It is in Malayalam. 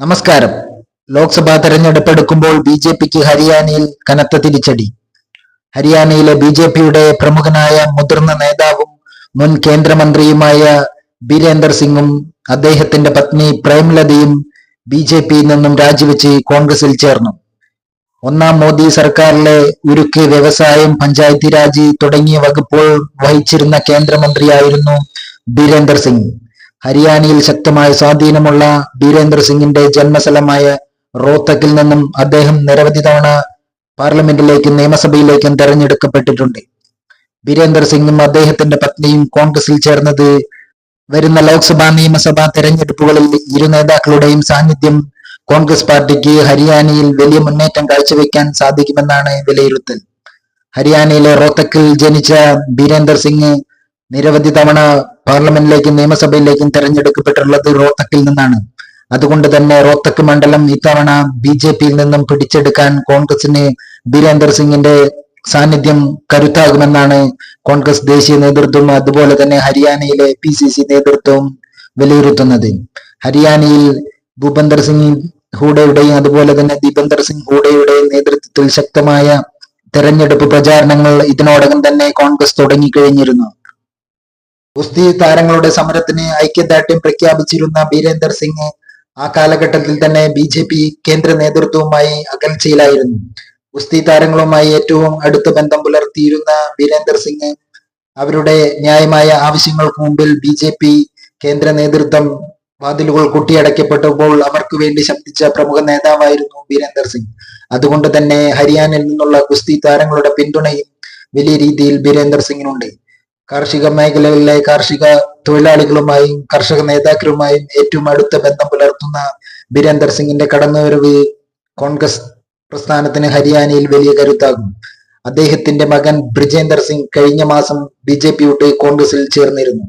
നമസ്കാരം. ലോക്സഭാ തെരഞ്ഞെടുപ്പ് എടുക്കുമ്പോൾ ബി ജെ പിക്ക് ഹരിയാനയിൽ കനത്ത തിരിച്ചടി. ഹരിയാനയിലെ ബി ജെ പിയുടെ പ്രമുഖനായ മുതിർന്ന നേതാവും മുൻ കേന്ദ്രമന്ത്രിയുമായ ബീരേന്ദർ സിംഗും അദ്ദേഹത്തിന്റെ പത്നി പ്രേംലതയും ബി ജെ പിയിൽ നിന്നും രാജിവെച്ച് കോൺഗ്രസിൽ ചേർന്നു. ഒന്നാം മോദി സർക്കാരിലെ ഉരുക്ക് വ്യവസായം പഞ്ചായത്തി രാജ് തുടങ്ങിയ വകുപ്പുകൾ വഹിച്ചിരുന്ന കേന്ദ്രമന്ത്രിയായിരുന്നു ബീരേന്ദർ സിംഗ്. ഹരിയാനയിൽ ശക്തമായ സ്വാധീനമുള്ള ബീരേന്ദ്ര സിംഗിന്റെ ജന്മസ്ഥലമായ റോത്തക്കിൽ നിന്നും അദ്ദേഹം നിരവധി തവണ പാർലമെന്റിലേക്കും നിയമസഭയിലേക്കും തെരഞ്ഞെടുക്കപ്പെട്ടിട്ടുണ്ട്. ബീരേന്ദർ സിംഗും അദ്ദേഹത്തിന്റെ പത്നിയും കോൺഗ്രസിൽ ചേർന്നത് വരുന്ന ലോക്സഭാ നിയമസഭാ തെരഞ്ഞെടുപ്പുകളിൽ ഇരു നേതാക്കളുടെയും സാന്നിധ്യം കോൺഗ്രസ് പാർട്ടിക്ക് ഹരിയാനയിൽ വലിയ മുന്നേറ്റം കാഴ്ചവെക്കാൻ സാധിക്കുമെന്നാണ് വിലയിരുത്തൽ. ഹരിയാനയിലെ റോത്തക്കിൽ ജനിച്ച ബീരേന്ദർ സിംഗ് നിരവധി തവണ പാർലമെന്റിലേക്കും നിയമസഭയിലേക്കും തെരഞ്ഞെടുക്കപ്പെട്ടിട്ടുള്ളത് റോത്തക്കിൽ നിന്നാണ്. അതുകൊണ്ട് തന്നെ റോത്തക്ക് മണ്ഡലം ഇത്തവണ ബി ജെ പിയിൽ നിന്നും പിടിച്ചെടുക്കാൻ കോൺഗ്രസിന് ബീരേന്ദർ സിംഗിന്റെ സാന്നിധ്യം കരുത്താകുമെന്നാണ് കോൺഗ്രസ് ദേശീയ നേതൃത്വം അതുപോലെ തന്നെ ഹരിയാനയിലെ പി സി സി നേതൃത്വവും വിലയിരുത്തുന്നത്. ഹരിയാനയിൽ ഭൂപന്ദർ സിംഗ് ഹൂഡയുടെയും അതുപോലെ തന്നെ ദീപന്ദർ സിംഗ് ഹൂഡയുടെയും നേതൃത്വത്തിൽ ശക്തമായ തെരഞ്ഞെടുപ്പ് പ്രചാരണങ്ങൾ ഇതിനോടകം തന്നെ കോൺഗ്രസ് തുടങ്ങിക്കഴിഞ്ഞിരുന്നു. ഗുസ്തി താരങ്ങളുടെ സമരത്തിന് ഐക്യദാർഢ്യം പ്രഖ്യാപിച്ചിരുന്ന ബീരേന്ദർ സിംഗ് ആ കാലഘട്ടത്തിൽ തന്നെ ബി ജെ പി കേന്ദ്ര നേതൃത്വവുമായി അകൽച്ചയിലായിരുന്നു. ഗുസ്തി താരങ്ങളുമായി ഏറ്റവും അടുത്ത ബന്ധം പുലർത്തിയിരുന്ന ബീരേന്ദർ സിംഗ് അവരുടെ ന്യായമായ ആവശ്യങ്ങൾക്ക് മുമ്പിൽ ബി ജെ പി കേന്ദ്ര നേതൃത്വം വാതിലുകൾ കൊട്ടിയടയ്ക്കപ്പെട്ടപ്പോൾ അവർക്ക് വേണ്ടി ശബ്ദിച്ച പ്രമുഖ നേതാവായിരുന്നു ബീരേന്ദർ സിംഗ്. അതുകൊണ്ട് തന്നെ ഹരിയാനയിൽ നിന്നുള്ള ഗുസ്തി താരങ്ങളുടെ പിന്തുണയും വലിയ രീതിയിൽ ബീരേന്ദർ സിംഗിനുണ്ട്. കാർഷിക മേഖലകളിലെ കാർഷിക തൊഴിലാളികളുമായും കർഷക നേതാക്കളുമായും ഏറ്റവും അടുത്ത ബന്ധം പുലർത്തുന്ന ബീരേന്ദർ സിംഗിന്റെ കടന്നുവരവ് കോൺഗ്രസ് പ്രസ്ഥാനത്തിന് ഹരിയാനയിൽ വലിയ കരുത്താകും. അദ്ദേഹത്തിന്റെ മകൻ ബ്രിജേന്ദർ സിംഗ് കഴിഞ്ഞ മാസം ബി ജെ പി വിട്ട് കോൺഗ്രസിൽ ചേർന്നിരുന്നു.